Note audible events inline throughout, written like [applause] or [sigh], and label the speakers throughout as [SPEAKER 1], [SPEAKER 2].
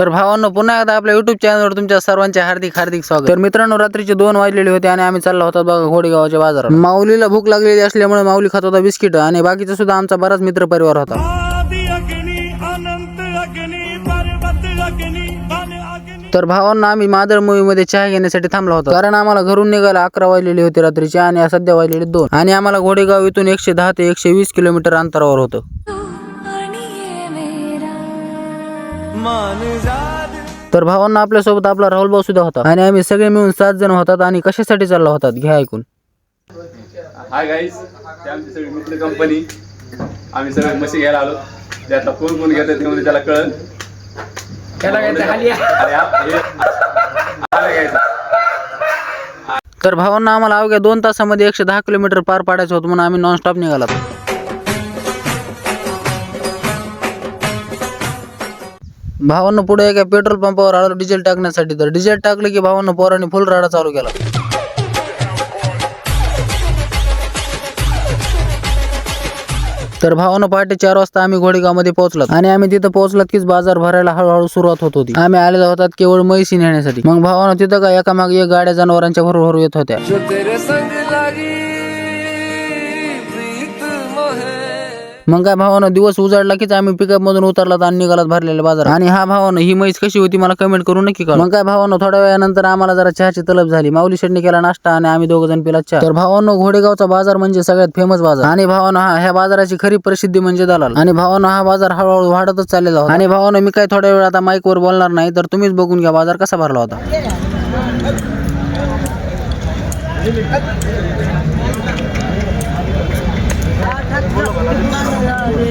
[SPEAKER 1] तर भावांनो पुन्हा एकदा आपल्या युट्यूब चॅनलवर तुमच्या सर्वांचे हार्दिक हार्दिक स्वागत. तर मित्रांनो रात्रीचे दोन वाजलेले होते आणि आम्ही चाललो होतो बघा घोडेगावच्या बाजारात. माऊलीला भूक लागलेली असल्यामुळे माऊली खात होता बिस्किट आणि बाकीचा सुद्धा आमचा बराच मित्र परिवार होता तर भावांना आम्ही मादळ मूवी मध्ये चहा घेण्यासाठी थांबलो होतो. कारण आम्हाला घरून निघायला अकरा वाजलेली होती रात्रीचे आणि सध्या वाजलेले दोन. आणि आम्हाला घोडेगाव इथून एकशे दहा ते एकशे वीस किलोमीटर अंतरावर होतं. तर भावांना आपल्यासोबत आपला राहुल भाऊ सुद्धा होता. आणि आम्ही सगळे मिळून सात जण होतात आणि कशासाठी चाललो होतात? घ्या ऐकून.
[SPEAKER 2] हाय गाईज आमची सगळी मित्र कंपनी आम्ही सगळे म्हशी घ्यायला आलो. ते आता कोण कोण घेतात ते म्हणजे त्याला कळल.
[SPEAKER 1] तर भावांना आम्हाला अवघ्या दोन तासामध्ये एकशे दहा किलोमीटर पार पाडायचं होतं म्हणून आम्ही नॉनस्टॉप निघाला भावानं पुढे एका पेट्रोल पंपावर आलो डिझेल टाकण्यासाठी. तर डिझेल टाकलं की भावानं पोरांनी फुल राडा चालू केला. तर भावानं पहाटे चार वाजता आम्ही घोडेगावमध्ये पोहोचलो. आणि आम्ही तिथं पोहोचलात कीच बाजार भरायला हळूहळू सुरुवात होत होती. आम्ही आलेलो होतात केवळ म्हैसी नेण्यासाठी. मग भावानं तिथं का एकामागे एक गाड्या जनावरांच्या भरभर येत होत्या. मग काय भावानं दिवस उजाडला कीच आम्ही पिकअप मधून उतरलात आणि निघालात भरलेल्या बाजार आणि हा भावानं ही म्हैस कशी होती मला कमेंट करून नक्की कळवा. मग काय भावानं थोड्या वेळानंतर आम्हाला जरा चहाची तलब झाली. माऊली शेटणी केला नाश्ता आणि आम्ही दोघ जण पिला चहा. तर भावानं घोडेगावचा बाजार म्हणजे सगळ्यात फेमस बाजार. आणि भावानं हा ह्या बाजाराची खरी प्रसिद्धी म्हणजे दलाल. आणि भावानं हा बाजार हळूहळू वाढतच चाललेला होता. आणि भावानं मी काय थोड्या वेळ आता माईक वर बोलणार नाही तर तुम्हीच बघून घ्या बाजार कसा भरला होता. [laughs] [laughs]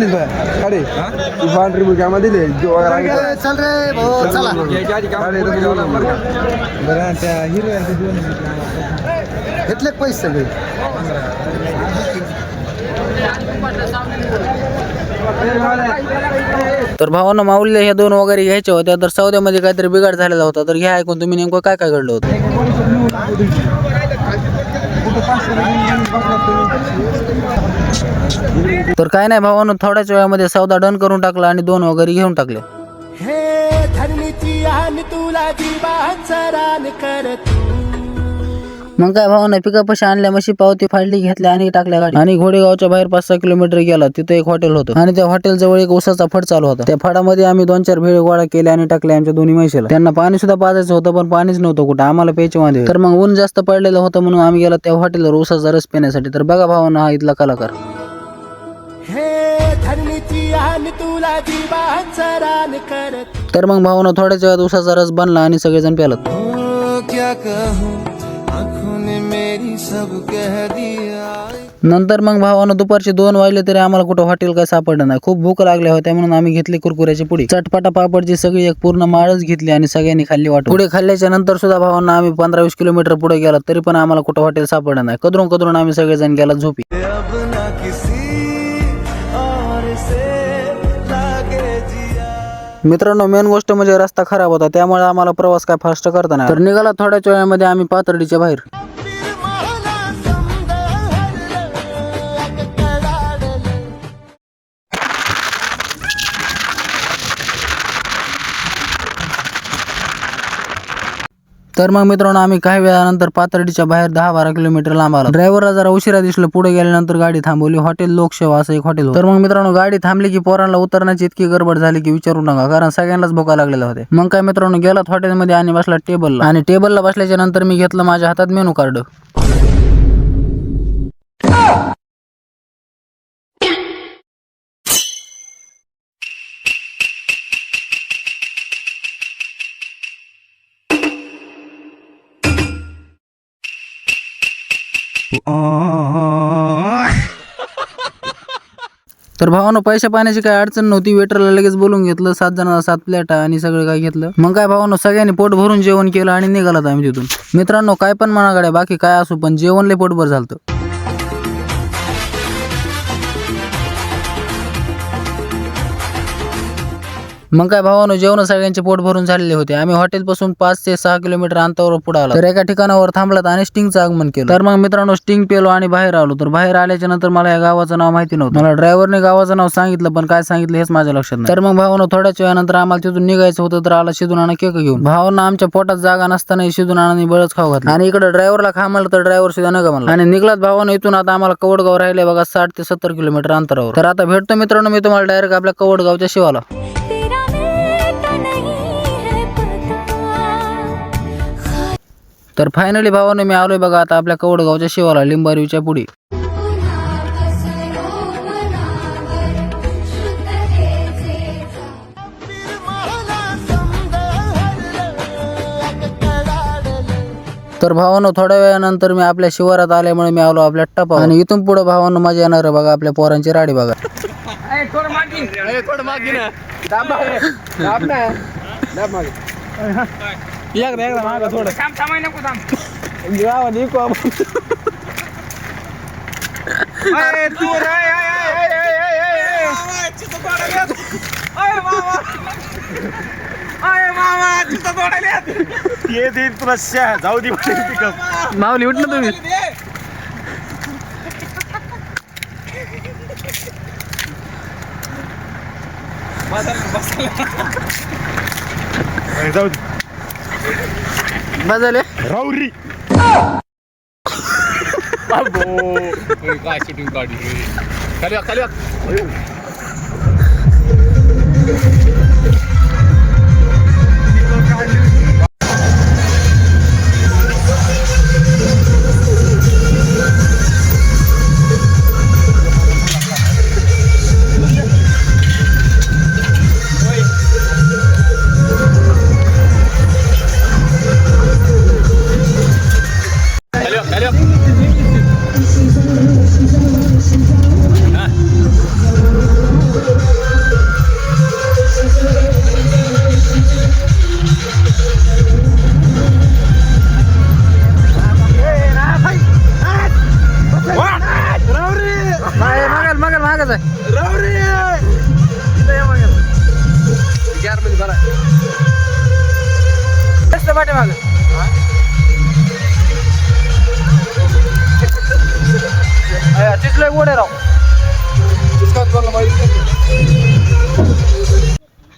[SPEAKER 3] अरे पांढरी मुलगी आम्हाला दिले. चल रे भाऊ चला. बरं त्या हिरो घेतले पैसे सगळे?
[SPEAKER 1] तर भावानं माऊलीला ह्या दोन वगैरे घ्यायच्या होत्या तर सौद्यामध्ये काहीतरी बिघाड झालेला होता. तर घ्या ऐकून तुम्ही नेमकं काय काय घडलं होतं? तर काय नाही भावानं थोड्याच वेळामध्ये सौदा डन करून टाकला आणि दोन वगैरे घेऊन टाकले.
[SPEAKER 4] हे धरणीची आन तुला जीवाचं रान कर तू
[SPEAKER 1] मग काय भावानं पिकअप पशी आणल्या म्हशी पावती फाडली घेतल्या आणि टाकल्या गाडी आणि घोडेगावच्या बाहेर पाच सहा किलोमीटर गेला तिथं एक हॉटेल होतं. आणि त्या हॉटेल जवळ एक उसाचा फड चालू होता. त्या फडामध्ये आम्ही दोन चार भेळ गोळा केले आणि टाकले आमच्या दोन्ही म्हशीला. त्यांना पाणी सुद्धा पाजायचं होतं पण पाणीच नव्हतं कुठं. आम्हाला प्यायचे वांदे. तर मग ऊन जास्त पडलेलं होतं म्हणून आम्ही गेलो त्या हॉटेलवर उसाचा रस पिण्यासाठी. तर बघा भावानं हा इथला कलाकार. तर मग भावानं थोड्याच वेळात उसाचा रस बनला आणि सगळेजण प्यालत
[SPEAKER 4] ने मेरी सब कह दिया।
[SPEAKER 1] नंतर मग भावानं दुपारचे दोन वाजले तरी आम्हाला कुठं हॉटेल काय सापडलं नाही. खूप भूक लागल्या होत्या म्हणून आम्ही घेतली कुरकुऱ्याची पुडी. चटपटा पापडची सगळी एक पूर्ण माळच घेतली आणि सगळ्यांनी खाल्ली वाटत पुढे खाल्ल्याच्या नंतर सुद्धा भावांना आम्ही पंधरा वीस किलोमीटर पुढे गेला तरी पण आम्हाला कुठं हॉटेल सापडलं नाही. कदरून कदरून आम्ही सगळेजण गेला झोपी.
[SPEAKER 4] अब ना किसी और से लागे जिया।
[SPEAKER 1] मित्रांनो मेन गोष्ट म्हणजे रस्ता खराब होता. त्यामुळे आम्हाला प्रवास काय फास्ट करता नाही. तर निघाला थोड्याच वेळामध्ये आम्ही पातर्डीच्या बाहेर. तर मग मित्रांनो आम्ही काही वेळानंतर पाथर्डीच्या बाहेर दहा बारा किलोमीटर लांब आलो. ड्रायव्हरला जरा उशिरा दिसलं. पुढे गेल्यानंतर गाडी थांबवली. हॉटेल लोकसेवा असं एक हॉटेल तर मग मित्रांनो गाडी थांबली की पोरांना उतरण्याची इतकी गडबड झाली की विचारू नका कारण सगळ्यांनाच भोका लागलेला होते मग काय मित्रांनो गेलात हॉटेलमध्ये आणि बसला टेबलला आणि टेबलला बसल्याच्या नंतर मी घेतलं माझ्या हातात मेनू कार्ड [laughs] तर भावानं पैसे पाण्याची काय अडचण नव्हती. वेटरला लगेच बोलून घेतलं. सात जणांना सात प्लेट आणि सगळं काय घेतलं. मग काय भावानं सगळ्यांनी पोट भरून जेवण केलं आणि निघालात आम्ही तिथून. मित्रांनो काय पण मनाकडे बाकी काय असू पण जेवणले पोटभर झालं मग काय भावानं जेवण सगळ्यांचे पोट भरून झालेले होते. आम्ही हॉटेलपासून पाच ते सहा किलोमीटर अंतरावर पुढे आलो. तर एका ठिकाणावर थांबलात आणि स्टिंगचं आगमन केलं. तर मग मित्रांनो स्टिंग पेलो आणि बाहेर आलो. तर बाहेर आल्याच्यानंतर मला या गावाचं नाव माहिती नव्हतं. मला ड्रायव्हरने गावाचं नाव सांगितलं पण काय सांगितलं हेच माझ्या लक्षात नाही. तर मग भावानं थोड्याच वेळानंतर आम्हाला तिथून निघायचं होतं तर आला शिदून आणा केक घेऊन. भावानं आमच्या पोटात जागा नसताना शिदून आणि बळच खाऊ घातला. आणि इकडे ड्रायव्हरला खा तर ड्रायव्हर सुद्धा नका म्हणला. आणि निघलात भावानं इथून आता आम्हाला कवडगाव राहिले बघा साठ ते सत्तर किलोमीटर अंतरावर. तर आता भेटतो मित्रांनो मी तुम्हाला डायरेक्ट आपल्या कवडगावच्या शिवाला.
[SPEAKER 5] तर
[SPEAKER 1] फायनली भावाने मी आलोय बघा आता आपल्या कवडगावच्या शिवाला लिंबारीच्या पुढे. तर भावानं थोड्या वेळानंतर मी आपल्या शिवारात आल्यामुळे मी आलो आपल्या टपा आणि इथून पुढे भावानं मजा येणार आहे बघा आपल्या पोरांची राडी बघा.
[SPEAKER 4] ये देईल तुला शा जाऊ दे पिकअप
[SPEAKER 1] माऊली उठ ना तुम्ही.
[SPEAKER 4] जाऊ दे.
[SPEAKER 1] बजाले
[SPEAKER 4] राऊरी
[SPEAKER 2] काय शूटिंग काढली? खाली खाली
[SPEAKER 1] पाठीमागं. तिथलं राव.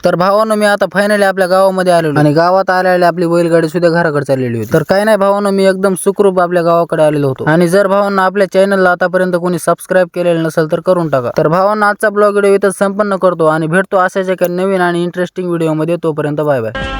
[SPEAKER 1] तर भावानं मी आता फायनली आपल्या गावामध्ये आलेलो आणि गावात आलेली आपली बैलगाडी सुद्धा घराकडे चाललेली होती. तर काही नाही भावानं मी एकदम सुखरूप आपल्या गावाकडे आलेलो होतो. आणि जर भावांना आपल्या चॅनलला आतापर्यंत कोणी सबस्क्राईब केलेलं नसेल तर करून टाका. तर भावांना आजचा ब्लॉग व्हिडिओ इथं संपन्न करतो आणि भेटतो अशाच एका नवीन आणि इंटरेस्टिंग व्हिडिओमध्ये तोपर्यंत बाय बाय